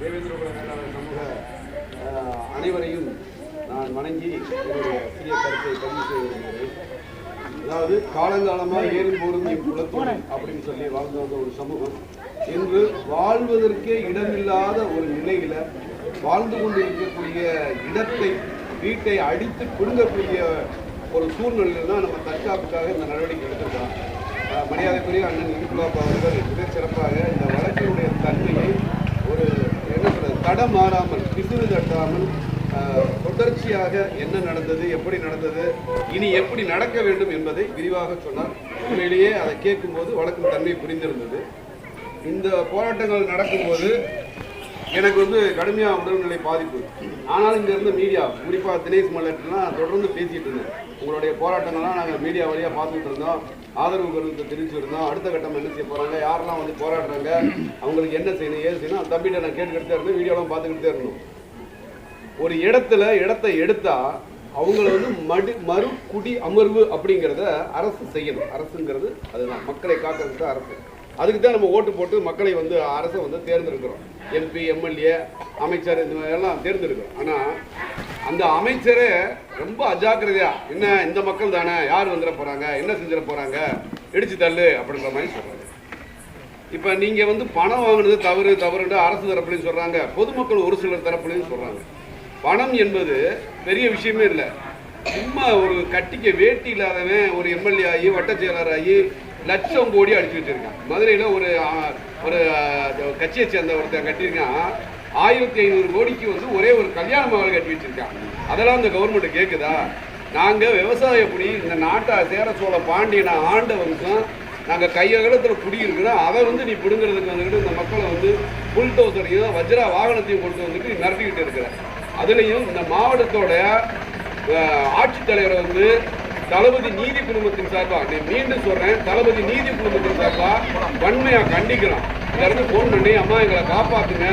தேவேந்திர வேளாளர் சமூக அனைவரையும் நான் வணங்கி என்னுடைய சிறிய கருத்தை பதிவு செய்ய விரும்புகிறேன் அதாவது காலங்காலமாக ஏறி போரும் குலத்தோடு அப்படின்னு சொல்லி வாழ்ந்து வந்த ஒரு சமூகம் இன்று வாழ்வதற்கே இடமில்லாத ஒரு நிலையில வாழ்ந்து கொண்டு இருக்கக்கூடிய இடத்தை வீட்டை அடித்து பிடுங்கக்கூடிய ஒரு சூழ்நிலையில் தான் நம்ம தற்காப்புக்காக இந்த நடவடிக்கை எடுத்திருக்கோம் மரியாதைக்குரிய அண்ணன் இன்குலாப் அவர்கள் மிக சிறப்பாக இந்த வழக்கினுடைய தன்மையை தடம் மாறாமல் பிசுறு தட்டாமல் தொடர்ச்சியாக என்ன நடந்தது எப்படி நடந்தது இனி எப்படி நடக்க வேண்டும் என்பதை விரிவாக சொன்னார். உண்மையிலேயே அதை கேட்கும்போது வழக்கும் தன்மை புரிந்திருந்தது. இந்த போராட்டங்கள் நடக்கும்போது எனக்கு வந்து கடுமையாக உடல்நிலை பாதிப்பு. ஆனாலும் இங்கே இருந்த மீடியா குறிப்பாக தினேஷ் மல்லட்லாம் தொடர்ந்து பேசிகிட்டு இருந்தேன் உங்களுடைய போராட்டங்கள்லாம் நாங்கள் மீடியா வழியாக பார்த்துட்டு இருந்தோம். ஆதரவு கருத்தை தெரிவிச்சிருந்தோம். அடுத்த கட்டம் என்ன செய்ய போகிறாங்க யாரெல்லாம் வந்து போராடுறாங்க? அவங்களுக்கு என்ன செய்யணும் ஏது செய்யணும்? தம்பிகிட்ட நான் கேட்டுக்கிட்டே இருந்தேன். வீடியோலாம் பார்த்துக்கிட்டே இருந்தோம். ஒரு இடத்துல இடத்தை எடுத்தால் அவங்கள வந்து மடு மறு குடி அமர்வு அப்படிங்கிறத அரசு செய்யணும். அரசுங்கிறது அதுதான். மக்களை காக்கிறது தான் அரசு. அதுக்கு தான் நம்ம ஓட்டு போட்டு மக்களை வந்து அரசை வந்து தேர்ந்தெடுக்கிறோம். எம்பி எம்எல்ஏ அமைச்சர் இந்த மாதிரி எல்லாம் தேர்ந்தெடுக்கிறோம். ஆனால் அந்த அமைச்சரே ரொம்ப அஜாக்கிரதையா என்ன இந்த மக்கள் தானே யார் வந்துட போறாங்க என்ன செஞ்சிட போறாங்க இடிச்சு தள்ளு அப்படின்ற மாதிரி சொல்றாங்க. இப்போ நீங்க வந்து பணம் வாங்கினது தவறு தவறுன்னு அரசு தரப்புலையும் சொல்றாங்க பொதுமக்கள் ஒரு சிலர் தரப்புலையும் சொல்றாங்க. பணம் என்பது பெரிய விஷயமே இல்லை. சும்மா ஒரு கட்டிக்க வேட்டி இல்லாதவன் ஒரு எம்எல்ஏ ஆகி வட்டச் செயலர் ஆகி லட்சம் கோடி அடிச்சு வச்சிருக்கான். மதுரையில் ஒரு ஒரு கட்சியை சேர்ந்த ஒருத்தன் கட்டியிருக்கான். ஆயிரத்தி ஐநூறு கோடிக்கு வந்து ஒரே ஒரு கல்யாண மகள் கட்டி வச்சிருக்காங்க. அதெல்லாம் இந்த கவர்மெண்ட் கேட்குதா நாங்கள் விவசாய குடி இந்த நாட்டை சேர சோழ பாண்டியனை ஆண்ட வம்சம் நாங்கள் கையகலத்தில் குடியிருக்கிறோம். அதை வந்து நீ பிடுங்கிறதுக்கு வந்துக்கிட்டு இந்த மக்களை வந்து புல்டோசரையும் வஜ்ரா வாகனத்தையும் கொண்டு வந்துட்டு நீ மிரட்டிக்கிட்டு இருக்கிற. அதுலேயும் இந்த மாவட்டத்தோட ஆட்சித்தலைவரை வந்து தளபதி நீதி குழுமத்தின் சார்பாக மீண்டும் சொல்கிறேன் தளபதி நீதி குழுமத்தின் சார்பாக வன்மையாக கண்டிக்கிறோம். இதுல இருந்து ஃபோன் பண்ணி அம்மா எங்களை காப்பாற்றுங்க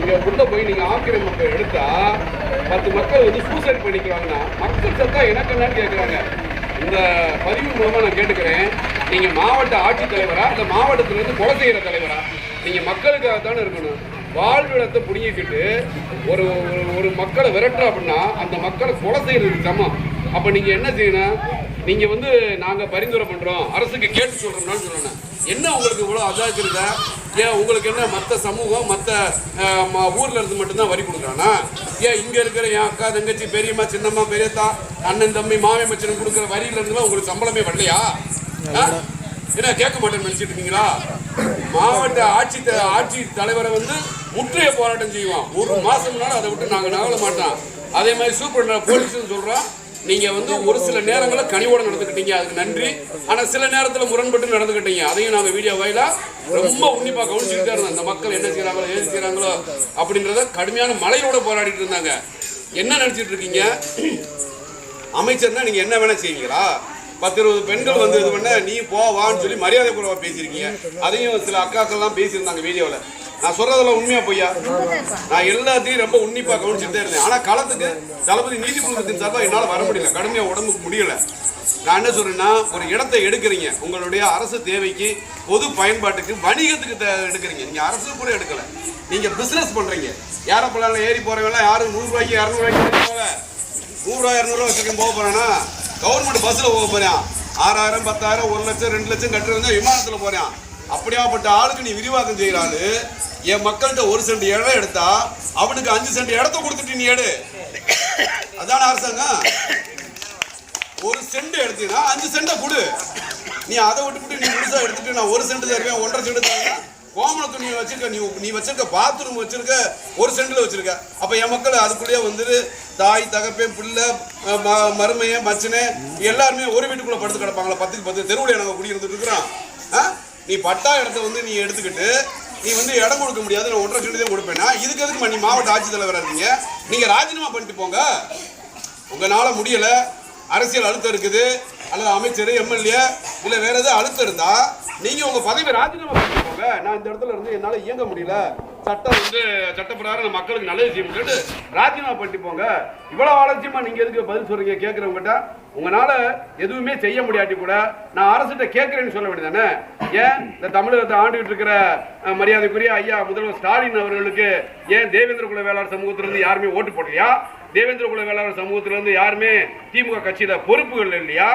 இங்க உள்ள போய் நீங்க ஆக்கிரமிப்பு எடுத்தா பத்து மக்கள் வந்து சூசைட் பண்ணிக்கிறாங்கன்னா மக்கள் சத்தா எனக்கு என்னன்னு கேட்குறாங்க இந்த பதிவு மூலமா நான் கேட்டுக்கிறேன். நீங்க மாவட்ட ஆட்சித்தலைவரா இந்த மாவட்டத்திலிருந்து கொலை செய்யற தலைவரா? நீங்க மக்களுக்காக தானே இருக்கணும். வாழ்விடத்தை புடுங்கிக்கிட்டு ஒரு ஒரு- ஒரு மக்களை விரட்டுற அப்படின்னா அந்த மக்களை கொலை செய்யறதுக்கு சமம். அப்ப நீங்க என்ன செய்யணும்? நீங்க வந்து நாங்க பரிந்துரை பண்றோம். அரசுக்கு கேட்டு சொல்றோம்னு சொல்லணும். என்ன உங்களுக்கு இவ்வளவு அஜாக்கிரதா? ஏன் உங்களுக்கு என்ன மற்ற சமூகம் மற்ற ஊர்ல இருந்து மட்டும்தான் வரி கொடுக்குறானா? ஏன் இங்க இருக்கிற என் அக்கா தங்கச்சி பெரியம்மா சின்னம்மா பெரியத்தா அண்ணன் தம்பி மாமி மச்சன் கொடுக்குற வரியில இருந்துலாம் உங்களுக்கு சம்பளமே வரலையா? ஆ? என்ன கேட்க மாட்டேன்னு நினைச்சிட்டு இருக்கீங்களா? மாவட்ட ஆட்சி த- ஆட்சி தலைவரை வந்து முற்றுகை போராட்டம் செய்வோம் ஒரு மாசம் அதை விட்டு நாங்க நகல மாட்டோம். அதே மாதிரி சூப்பர் போலீஸ் சொல்றோம். நீங்க வந்து ஒரு சில நேரங்களில் கனிவோட நடந்துக்கிட்டீங்க. அதுக்கு நன்றி. ஆனா சில நேரத்துல முரண்பட்டு நடந்துக்கிட்டீங்க. அதையும் நாங்க வீடியோ வாயிலா ரொம்ப உன்னிப்பா கவனிச்சுக்கிட்டே இருந்தோம். அந்த மக்கள் என்ன செய்றாங்களோ ஏது செய்றாங்களோ அப்படின்றத கடுமையான மலையோட போராடிட்டு இருந்தாங்க. என்ன நினைச்சிட்டு இருக்கீங்க? அமைச்சர்னா நீங்க என்ன வேணா செய்வீங்களா? பத்து இருபது பெண்கள் வந்து இது பண்ண நீ போ வான்னு சொல்லி மரியாதை குறைவா பேசியிருக்கீங்க. அதையும் சில அக்காக்கள்லாம் பேசியிருந்தாங்க வீடியோவில் நான் சொல்றதெல்லாம் உண்மையா பொய்யா? நான் எல்லாத்தையும் ரொம்ப உன்னிப்பா கவனிச்சுட்டே இருந்தேன். ஆனா களத்துக்கு தளபதி நீதி குழுமத்தின் சார்பாக என்னால் வர முடியல. கடுமையா உடம்புக்கு முடியல. நான் என்ன சொல்றேன்னா ஒரு இடத்தை எடுக்கிறீங்க. உங்களுடைய அரசு தேவைக்கு பொது பயன்பாட்டுக்கு வணிகத்துக்கு எடுக்கிறீங்க. நீங்க அரசு கூட எடுக்கல. நீங்க பிசினஸ் பண்றீங்க. ஏரோப்ளான்ல ஏறி போறவங்க யாரும் நூறு ரூபாய்க்கு இரநூறுவாய்க்கு போகல. நூறுரூவா இரநூறுவா வச்சுருக்கேன் போக போறேன்னா கவர்மெண்ட் பஸ்ஸில் போக போறேன். ஆறாயிரம் பத்தாயிரம் ஒரு லட்சம் ரெண்டு லட்சம் கட்டுறது விமானத்தில் போறேன். அப்படியாப்பட்ட ஆளுக்கு நீ விரிவாக்கம் செய்யறாரு என் மக்கள்கிட்ட ஒரு சென்ட் இடம் எடுத்தா அவனுக்கு அஞ்சு சென்ட் இடத்த கொடுத்துட்டு நீ எடு. அதான அரசாங்கம்? ஒரு சென்ட் எடுத்தீங்கன்னா அஞ்சு சென்ட்டை கொடு. நீ அதை விட்டுவிட்டு நீ முழுசாக எடுத்துட்டு நான் ஒரு சென்ட் தருவேன் ஒன்றரை சென்ட் தருவேன். கோமண துணி வச்சிருக்க நீ நீ வச்சிருக்க பாத்ரூம் வச்சிருக்க ஒரு சென்டில் வச்சிருக்க. அப்போ என் மக்கள் அதுக்குள்ளேயே வந்துட்டு தாய் தகப்பேன் பிள்ளை ம- மருமையன் மச்சனே எல்லாருமே ஒரு வீட்டுக்குள்ளே படுத்து கிடப்பாங்களா? பத்துக்கு பத்து தெருவில் நாங்கள் குடியிருந்துட்டு இருக்கிறோம். ஆ? நீ பட்டா இடத்த வந்து நீ எடுத்துக்கிட்டு நீ வந்து இடம் கொடுக்க முடியாது நான் ஒன்றரை சென்ட் தான் கொடுப்பேன்னா இதுக்கு எதுக்கு நீ மாவட்ட ஆட்சித்தலைவராக இருக்கீங்க? நீங்கள் ராஜினாமா பண்ணிட்டு போங்க. உங்களால் முடியலை. அரசியல் அழுத்தம் இருக்குது. அல்லது அமைச்சர் எம்எல்ஏ இல்லை வேற எதாவது அழுத்தம் இருந்தால் நீங்கள் உங்கள் பதவி ராஜினாமா பண்ணிட்டு போங்க. நான் இந்த இடத்துல இருந்து என்னால் இயங்க முடியல. சட்டம் வந்து சட்டப்பிரகாரம் மக்களுக்கு நல்லது செய்ய முடியாது ராஜினாமா பண்ணிட்டு போங்க. இவ்வளோ ஆலட்சியமாக நீங்கள் எதுக்கு பதில் சொல்கிறீங்க கேட்குறவங்ககிட்ட உங்களால் எதுவுமே செய்ய முடியாட்டி கூட நான் அரசுகிட்ட கேட்குறேன்னு சொல்ல வேண்டியதானே ஏன் இந்த தமிழகத்தை ஆண்டுகிட்டு இருக்கிற மரியாதைக்குரிய ஐயா முதல்வர் ஸ்டாலின் அவர்களுக்கு ஏன் தேவேந்திர குல வேளாண் சமூகத்திலிருந்து யாருமே ஓட்டு போடலையா? தேவேந்திர குல வேளாண் சமூகத்திலிருந்து யாருமே திமுக கட்சியில பொறுப்புகள் இல்லையா?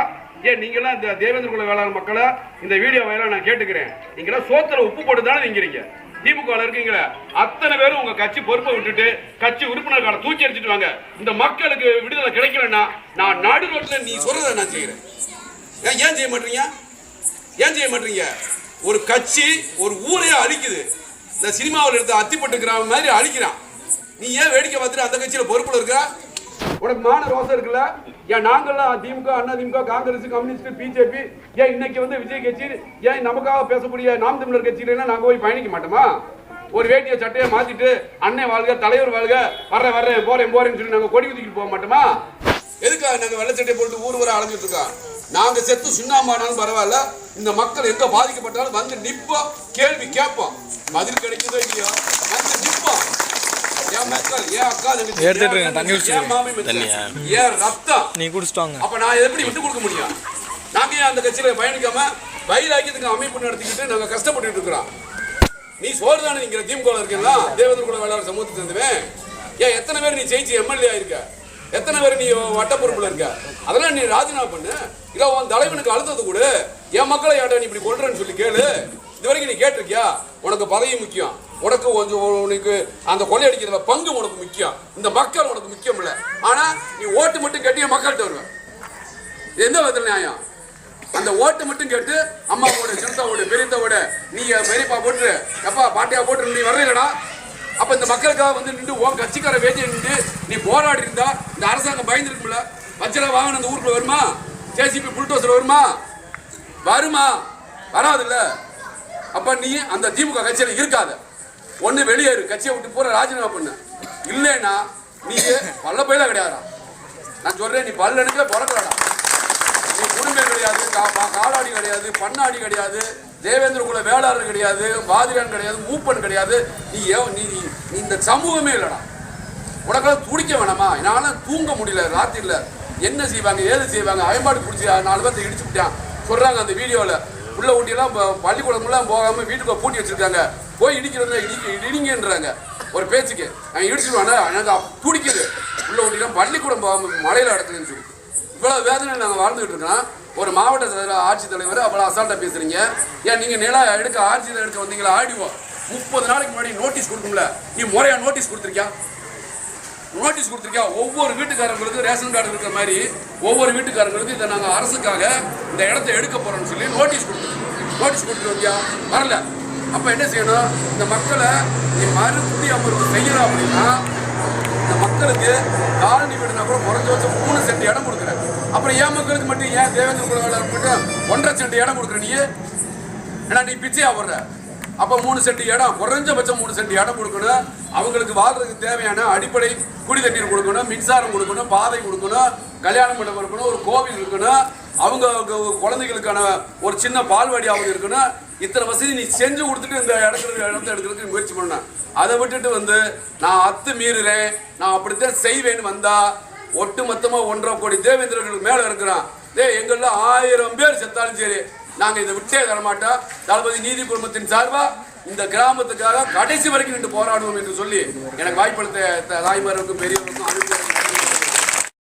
ஏன் நீங்களாம் இந்த தேவேந்திர குல வேளாண் மக்களை இந்த வீடியோ வாயிலா நான் கேட்டுக்கிறேன். நீங்களாம் சோத்துல உப்பு போட்டு தானே நீங்கிறீங்க திமுக இருக்கீங்களே அத்தனை பேரும் உங்க கட்சி பொறுப்பை விட்டுட்டு கட்சி உறுப்பினர் தூக்கி அடிச்சிட்டு வாங்க. இந்த மக்களுக்கு விடுதலை கிடைக்கலன்னா நான் நாடு ரோட்ல நீ சொல்றதை நான் செய்யறேன். ஏன் ஏன் செய்ய மாட்டீங்க? ஏன் செய்ய மாட்டீங்க? ஒரு கட்சி ஒரு ஊரையே அழிக்குது. இந்த சினிமாவில் எடுத்த அத்திப்பட்டு கிராமம் மாதிரி அழிக்கிறான். நீ ஏன் வேடிக்கை பார்த்துட்டு அந்த கட்சியில் பொறுப்பில் இருக்கிற? உனக்கு மான ரோசம் இருக்குல்ல? ஏன் நாங்கள்லாம் திமுக அண்ணா திமுக காங்கிரஸ் கம்யூனிஸ்ட் பிஜேபி ஏன் இன்னைக்கு வந்து விஜய் கட்சி ஏன் நமக்காக பேசக்கூடிய நாம் தமிழர் கட்சியிலாம் நாங்கள் போய் பயணிக்க மாட்டோமா? ஒரு வேட்டியை சட்டையை மாத்திட்டு அண்ணன் வாழ்க தலைவர் வாழ்க வர்றேன் வர்றேன் போறேன் போறேன்னு சொல்லி நாங்கள் கொடி குதிக்கிட்டு போக மாட்டோமா? எதுக்காக நாங்கள் வெள்ளச்சட்டை போட்டு ஊர் வர அலைஞ்சிட்டு இருக்கோம்? நாங்க செத்து சுண்ணாம்பானாலும் பரவாயில்ல. இந்த மக்கள் எங்க பாதிக்கப்பட்டாலும் வந்து நிப்போம் கேள்வி கேட்போம். பதில் கிடைக்குதோ இல்லையோ வந்து நிப்போம். என் மக்கள் என் அக்கா தங்கச்சி, எடுத்துட்டு என் மாமி? என் ரத்தம்? நீ குடிச்சிட்டு வாங்க. அப்ப நான் எப்படி விட்டு கொடுக்க முடியும்? நாங்க ஏன் அந்த கட்சியில பயணிக்காம வைராக்கியத்துக்கு அமைப்பு நடத்திக்கிட்டு நாங்க கஷ்டப்பட்டுட்டு இருக்கிறோம். நீ சோறு தானே நீங்க திமுக இருக்கீங்களா குல வேளாளர் சமூகத்தை சேர்ந்தவன். ஏன் எத்தனை பேர் நீ ஜெயிச்சு எம்எல்ஏ ஆயிருக்க? எத்தனை பேர் நீ வட்ட பொறுப்புல இருக்க? அதெல்லாம் நீ ராஜினாமா பண்ணு. இல்ல உன் தலைவனுக்கு அழுத்தது கூட. என் மக்களை ஏன்டா நீ இப்படி கொள்றேன்னு சொல்லி கேளு. இது வரைக்கும் நீ கேட்டிருக்கியா? உனக்கு பதவி முக்கியம். உனக்கு கொஞ்சம் உனக்கு அந்த கொள்ளையடிக்கிறதுல பங்கு உனக்கு முக்கியம். இந்த மக்கள் உனக்கு முக்கியம் இல்லை. ஆனா நீ ஓட்டு மட்டும் கட்டிய மக்கள்கிட்ட வருவேன் எந்த விதத்தில் நியாயம்? அந்த ஓட்டு மட்டும் கேட்டு அம்மாவோட சிறுத்தாவோட பெரியத்தாவோட நீ பெரியப்பா போட்டு எப்பா பாட்டியா போட்டு நீ வர்றீங்களா அப்ப இந்த மக்களுக்காக வந்து நின்று உன் கட்சிக்கார வேட்டியை நின்று நீ போராடி இருந்தா இந்த அரசாங்கம் பயந்துருக்கும்ல? வச்சல வாகனம் அந்த ஊருக்குள்ள வருமா? ஜேசிபி புல்டோசர் வருமா? வருமா? வராதுல்ல. அப்ப நீ அந்த திமுக கட்சியில இருக்காத. ஒன்று வெளியேறு கட்சியை விட்டு பூரா ராஜினாமா பண்ண. இல்லைன்னா நீ பல்ல பயில கிடையாதா நான் சொல்றேன் நீ பல்லனுக்கே பிறக்கலடா. நீ குடும்பம் கிடையாது கா- பா- காலாடி கிடையாது பண்ணாடி கிடையாது. தேவேந்திர குல வேளாளர் கிடையாது பாதிரியான் கிடையாது மூப்பன் கிடையாது. நீ நீ நீ இந்த சமூகமே இல்லைடா. உனக்கெல்லாம் துடிக்க வேணாமா? என்னால் தூங்க முடியல ராத்திரியில். என்ன செய்வாங்க ஏது செய்வாங்க? அயன்பாடு பிடிச்சி நாலு பேர்த்த இடிச்சு விட்டான். சொல்கிறாங்க அந்த வீடியோவில் உள்ள ஊட்டியெல்லாம் பள்ளிக்கூடம்லாம் போகாமல் போகாம வீட்டுக்குள்ள பூட்டி வச்சுருக்காங்க. போய் இடிக்கிறத இடிக்க இடிங்கன்றாங்க. ஒரு பேச்சுக்கு. அவன் இடிச்சிடுவானே எனக்கு துடிக்குது. உள்ள ஊட்டிலாம் பள்ளிக்கூடம் போகாமல் மலையில் அடக்குதுன்னு சொல்லி. இவ்வளோ வேதனை நாங்கள் வாழ்ந்துகிட்டு இருக்கோம். ஒரு மாவட்ட ஆட்சித்தலைவர் அவ்வளோ அசால்ட்டாக பேசுறீங்க. ஏன் நீங்கள் நிலம் எடுக்க ஆட்சியில் எடுக்க வந்தீங்களா? ஆடிவோம் முப்பது நாளைக்கு முன்னாடி நோட்டீஸ் கொடுக்கும்ல நீ முறையாக நோட்டீஸ் கொடுத்துருக்கியா? நோட்டீஸ் கொடுத்துருக்கியா? ஒவ்வொரு வீட்டுக்காரங்களுக்கு ரேஷன் கார்டு இருக்கிற மாதிரி ஒவ்வொரு வீட்டுக்காரங்களுக்கு இதை நாங்கள் அரசுக்காக இந்த இடத்த எடுக்க போகிறோம்னு சொல்லி நோட்டீஸ் கொடுத்துருக்கோம். நோட்டீஸ் கொடுத்துருக்கியா வந்தியா? வரல. அப்போ என்ன செய்யணும்? இந்த மக்களை நீ மறுபடியும் அவருக்கு செய்யணும் அப்படின்னா இந்த மக்களுக்கு காலனி வீடுனா கூட குறைஞ்ச வச்ச மூணு சென்ட் இடம் கொடுக்குறேன். அப்புறம் ஏன் மக்களுக்கு மட்டும் ஏன் தேவேந்திர குலவேலர் மட்டும் ஒன்றரை சென்ட் இடம் கொடுக்குற நீ? ஏன்னா நீ பிச்சையா போடுற. அப்போ மூணு சென்ட் இடம் குறைஞ்சபட்சம் மூணு சென்ட் இடம் கொடுக்கணும். அவங்களுக்கு வாழ்றதுக்கு தேவையான அடிப்படை குடி தண்ணீர் கொடுக்கணும் மின்சாரம் கொடுக்கணும் பாதை கொடுக்கணும் கல்யாணம் மண்டபம் இருக்கணும் ஒரு கோவில் இருக்கணும். அவங்க குழந்தைகளுக்கான ஒரு சின்ன பால்வாடியாவது இருக்கணும். இத்தனை வசதி நீ செஞ்சு கொடுத்துட்டு இந்த இடத்துல இடத்த எடுக்கிறதுக்கு முயற்சி பண்ணேன் அதை விட்டுட்டு வந்து நான் அத்து மீறுறேன். நான் அப்படித்தான் செய்வேன்னு வந்தா ஒட்டு மொத்தமாக ஒன்றரை கோடி தேவேந்திரர்களுக்கு மேலே இருக்கிறான். டேய் எங்கள்ல ஆயிரம் பேர் செத்தாலும் சரி நாங்கள் இதை விட்டே தரமாட்டோம் தளபதி நீதி குடும்பத்தின் சார்பாக இந்த கிராமத்துக்காக கடைசி வரைக்கும் நின்று போராடுவோம் என்று சொல்லி எனக்கு வாய்ப்பளித்த த- தாய்மார்களுக்கும் பெரியவர்களுக்கும் அனுப்பி